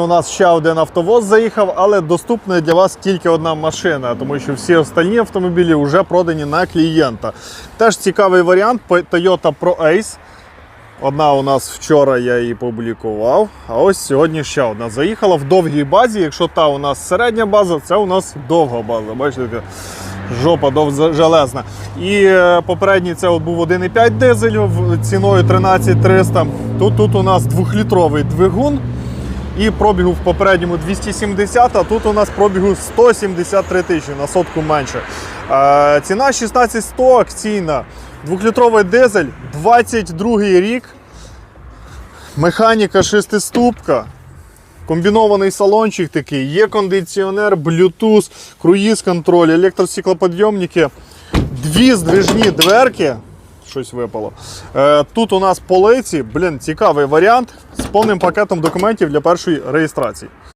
У нас ще один автовоз заїхав, але доступна для вас тільки одна машина, тому що всі остальні автомобілі вже продані на клієнта. Теж цікавий варіант Toyota Pro Ace. Одна у нас вчора я її публікував, а ось сьогодні ще одна. Заїхала в довгій базі. Якщо та у нас середня база, це у нас довга база. Бачите, жопа дов- железна. І е, попередній це от був 1,5 дизель ціною 13300. Тут, тут у нас двохлітровий двигун. І пробігу в попередньому 270, а тут у нас пробігу 173 тисячі на сотку менше. Е, ціна 16100 акційна. Двохлітровий дизель, 22 рік. Механіка шестиступка. Комбінований салончик такий, є кондиціонер, Bluetooth, круїз контроль, електростеклоподйомники, дві здвижні дверки. Щось випало. Е, тут у нас полиці, блін, цікавий варіант з повним пакетом документів для першої реєстрації.